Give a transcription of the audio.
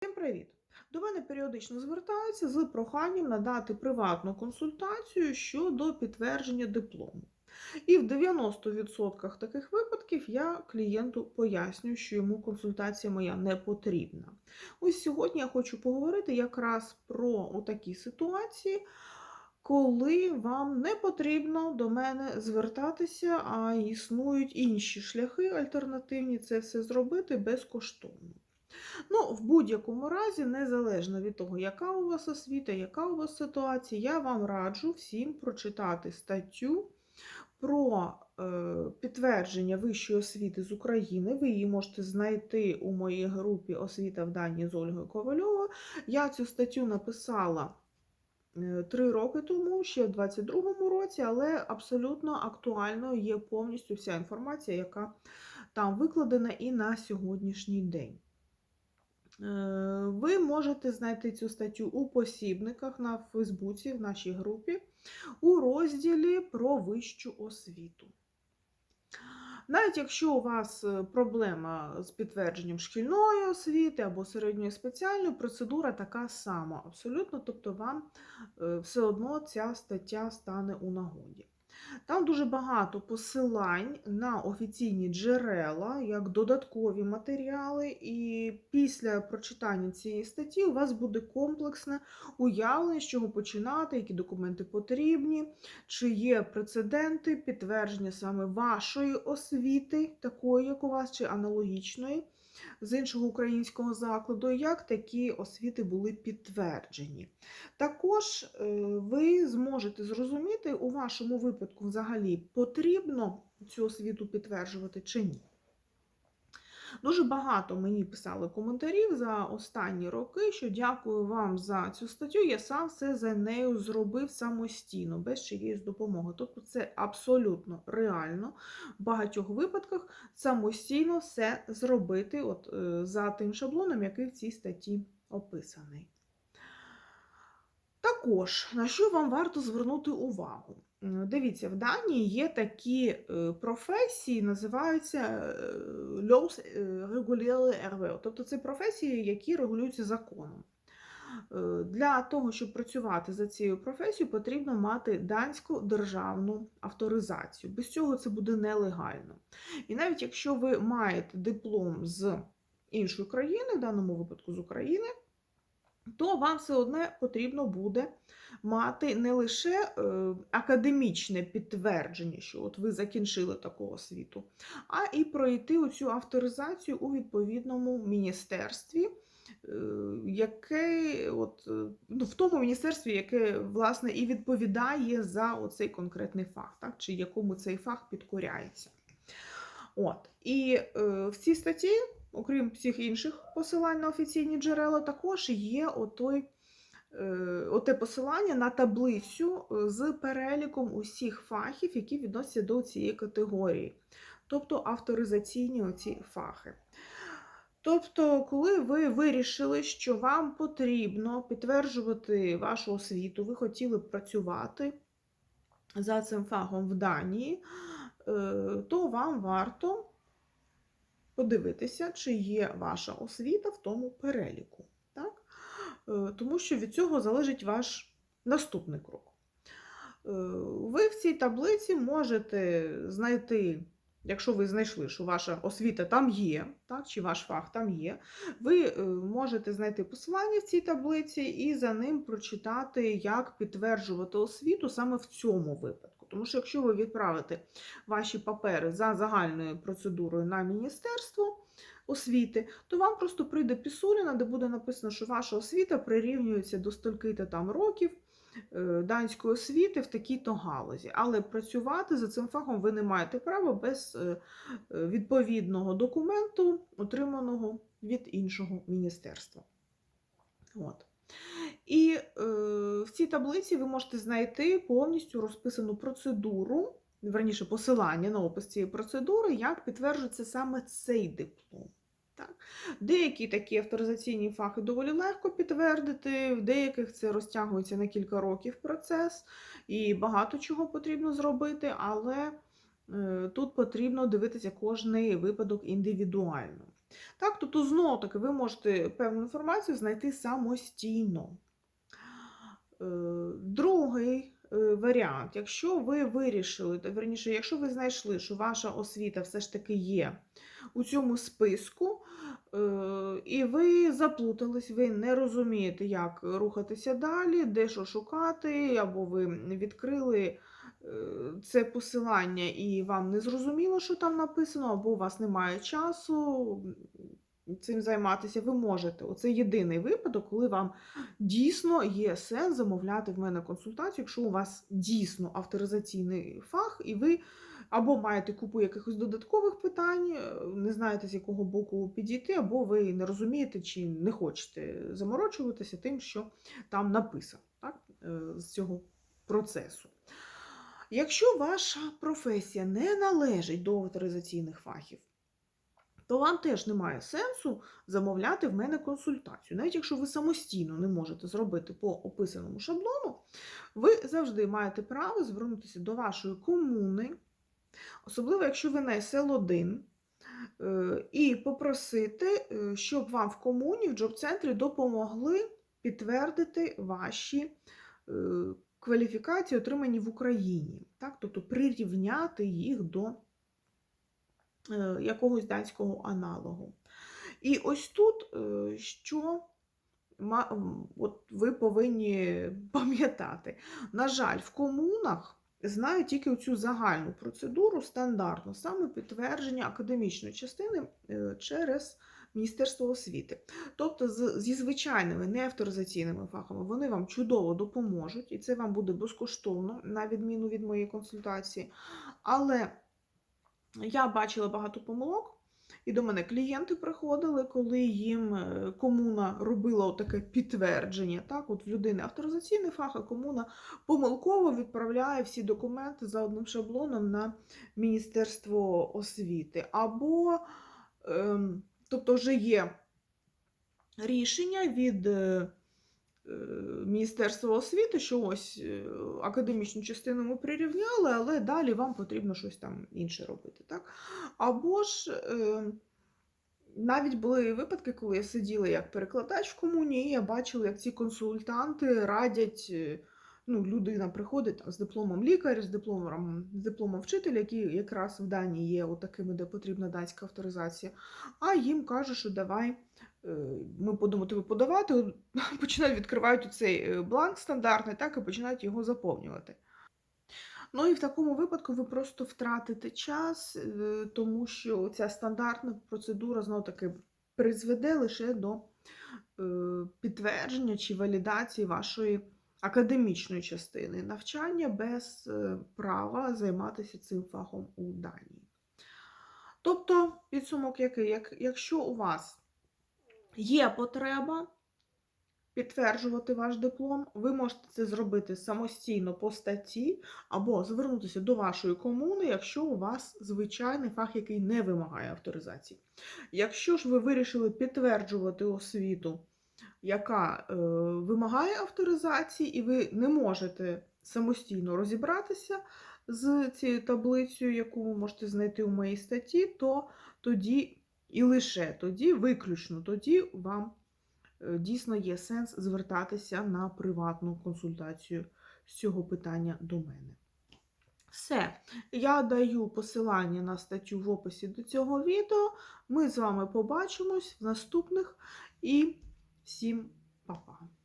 Всім привіт! До мене періодично звертаються з проханням надати приватну консультацію щодо підтвердження диплому. І в 90% таких випадків я клієнту пояснюю, що йому консультація моя не потрібна. Ось сьогодні я хочу поговорити якраз про такі ситуації, коли вам не потрібно до мене звертатися, а існують інші шляхи альтернативні це все зробити безкоштовно. Ну, в будь-якому разі, незалежно від того, яка у вас освіта, яка у вас ситуація, я вам раджу всім прочитати статтю про е, підтвердження вищої освіти з України. Ви її можете знайти у моїй групі Освіта в Данії з Ольгою Ковальовою. Я цю статтю написала е, три роки тому, ще в 22-му році, але абсолютно актуальною є повністю вся інформація, яка там викладена і на сьогоднішній день. Е, Ви можете знайти цю статтю у посібниках на Фейсбуці, в нашій групі, у розділі про вищу освіту. Навіть якщо у вас е, проблема з підтвердженням шкільної освіти або середньої спеціальної, процедура така сама, абсолютно, тобто вам е, все одно ця стаття стане у нагоді. Там дуже багато посилань на офіційні джерела, як додаткові матеріали, і після прочитання цієї статті у вас буде комплексне уявлення, з чого починати, які документи потрібні, чи є прецеденти, підтвердження саме вашої освіти, такої, як у вас, чи аналогічної. З іншого українського закладу, як такі освіти були підтверджені. Також е, ви зможете зрозуміти, у вашому випадку взагалі потрібно цю освіту підтверджувати чи ні. Дуже багато мені писали коментарів за останні роки, що дякую вам за цю статтю. Я сам все за нею зробив самостійно, без чиєїсь допомоги. Тобто це абсолютно реально в багатьох випадках самостійно все зробити от, е, за тим шаблоном, який в цій статті описаний. Також, на що вам варто звернути увагу? Дивіться, в Данії є такі е, професії, називаються льос регулює РВО. Тобто це професії, які регулюються законом. Е, Для того, щоб працювати за цією професією, потрібно мати данську державну авторизацію. Без цього це буде нелегально. І навіть якщо ви маєте диплом з іншої країни, в даному випадку з України, то вам все одне потрібно буде мати не лише е, академічне підтвердження, що от ви закінчили таку освіту, а і пройти оцю авторизацію у відповідному міністерстві, е, яке от, е, ну, в тому міністерстві, яке власне і відповідає за оцей конкретний фах, так, чи якому цей фах підкоряється. От. І е, в цій статті окрім всіх інших посилань на офіційні джерела, також є отой, е, оте посилання на таблицю е, з переліком усіх фахів, які відносяться до цієї категорії, тобто авторизаційні оці фахи. Тобто, коли ви вирішили, що вам потрібно підтверджувати вашу освіту, ви хотіли б працювати за цим фахом в Данії, е, то вам варто подивитися, чи є ваша освіта в тому переліку. Так? Е, Тому що від цього залежить ваш наступний крок. Е, Ви в цій таблиці можете знайти, якщо ви знайшли, що ваша освіта там є, так, чи ваш фах там є, ви е, можете знайти посилання в цій таблиці і за ним прочитати, як підтверджувати освіту саме в цьому випадку. Тому що якщо ви відправите ваші папери за загальною процедурою на міністерство освіти, то вам просто прийде пісуліна, де буде написано, що ваша освіта прирівнюється до стільки-то там років е, данської освіти в такій-то галузі. Але працювати за цим фахом ви не маєте права без е, відповідного документу, отриманого від іншого міністерства. От. Цій таблиці ви можете знайти повністю розписану процедуру, верніше посилання на опис цієї процедури, як підтверджується саме цей диплом. Так? Деякі такі авторизаційні фахи доволі легко підтвердити, в деяких це розтягується на кілька років процес, і багато чого потрібно зробити, але е, тут потрібно дивитися кожний випадок індивідуально. Так, тобто, знову таки, ви можете певну інформацію знайти самостійно. Е, Другий е, варіант, якщо ви вирішили, верніше, якщо ви знайшли, що ваша освіта все ж таки є у цьому списку, е, і ви заплутались, ви не розумієте, як рухатися далі, де що шукати, або ви відкрили це посилання і вам не зрозуміло, що там написано, або у вас немає часу цим займатися, ви можете. Оце єдиний випадок, коли вам дійсно є сенс замовляти в мене консультацію, якщо у вас дійсно авторизаційний фах, і ви або маєте купу якихось додаткових питань, е, не знаєте, з якого боку підійти, або ви не розумієте чи не хочете заморочуватися тим, що там написано так, е, з цього процесу. Якщо ваша професія не належить до авторизаційних фахів, то вам теж немає сенсу замовляти в мене консультацію. Навіть якщо ви самостійно не можете зробити по описаному шаблону, ви завжди маєте право звернутися до вашої комуни, особливо якщо ви на SL1, е, і попросити, е, щоб вам в комуні, в джоб-центрі допомогли підтвердити ваші е, кваліфікації, отримані в Україні. Так? Тобто прирівняти їх до якогось данського аналогу. І ось тут е, що от ви повинні пам'ятати. На жаль, в комунах знають тільки цю загальну процедуру стандартну, саме підтвердження академічної частини е, через Міністерство освіти. Тобто, зі звичайними неавторизаційними фахами вони вам чудово допоможуть, і це вам буде безкоштовно, на відміну від моєї консультації. Але я бачила багато помилок, і до мене клієнти приходили, коли їм е, комуна робила таке підтвердження. Так, от в людини авторизаційний фах, а комуна помилково відправляє всі документи за одним шаблоном на Міністерство освіти. Або, ем, тобто, вже є рішення від. Е, Міністерства освіти, що ось е, академічну частину ми прирівняли, але далі вам потрібно щось там інше робити. Так? Або ж е, навіть були випадки, коли я сиділа як перекладач в комуні, і я бачила, як ці консультанти радять. Ну, людина приходить там, з дипломом лікаря, з дипломом, з дипломом вчителя, які якраз в Данії є отакими, де потрібна данська авторизація. А їм кажуть, що давай ми будемо тобі подавати, починають відкривають цей е, бланк стандартний, так і починають його заповнювати. Ну і в такому випадку ви просто втратите час, е, тому що ця стандартна процедура знову таки призведе лише до е, підтвердження чи валідації вашої академічної частини навчання без е, права займатися цим фахом у Данії. Тобто, підсумок який, якщо у вас є потреба підтверджувати ваш диплом, ви можете це зробити самостійно по статті або звернутися до вашої комуни, якщо у вас звичайний фах, який не вимагає авторизації. Якщо ж ви вирішили підтверджувати освіту, яка е, вимагає авторизації, і ви не можете самостійно розібратися з цією таблицею, яку ви можете знайти у моїй статті, то тоді і лише тоді, виключно тоді, вам е, дійсно є сенс звертатися на приватну консультацію з цього питання до мене. Все, я даю посилання на статтю в описі до цього відео. Ми з вами побачимось в наступних і всім па-па!